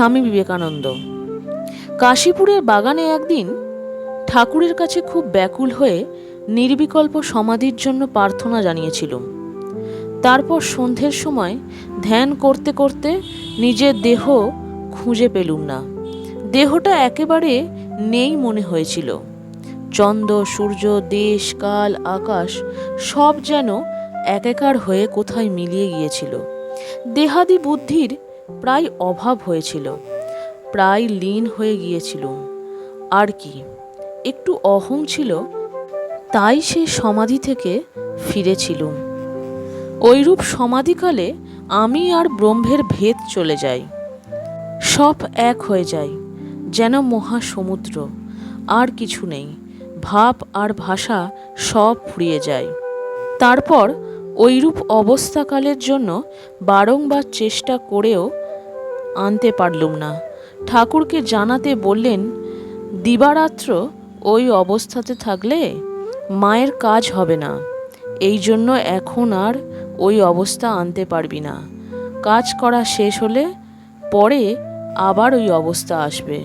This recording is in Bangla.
স্বামী বিবেকানন্দ। কাশীপুরের বাগানে একদিন ঠাকুরের কাছে খুব ব্যাকুল হয়ে নির্বিকল্প সমাধির জন্য প্রার্থনা জানিয়েছিলুম। তারপর সন্ধ্যের সময় ধ্যান করতে করতে নিজের দেহ খুঁজে পেলুম না। দেহটা একেবারে নেই মনে হয়েছিল। চন্দ্র, সূর্য, দেশ, কাল, আকাশ সব যেন একাকার হয়ে কোথায় মিলিয়ে গিয়েছিল। দেহাদি বুদ্ধির প্রায় অভাব হয়েছিল। প্রায় লীন হয়ে গিয়েছিল আর কি, একটু অহং ছিল, তাই সে সমাধি থেকে ফিরেছিলুম। ওইরূপ সমাধিকালে আমি আর ব্রহ্মের ভেদ চলে যাই। সব এক হয়ে যায় যেন মহাসমুদ্র, আর কিছু নেই, ভাব আর ভাষা সব ফুরিয়ে যায়। তারপর ওইরূপ অবস্থাকালের জন্য বারংবার চেষ্টা করেও আনতে পারলুম না। ঠাকুরকে জানাতে বললেন, দিবারাত্র ওই অবস্থাতে থাকলে মায়ের কাজ হবে না। এই জন্য এখন আর ওই অবস্থা আনতে পারবি না। কাজ করা শেষ হলে পরে আবার ওই অবস্থা আসবে।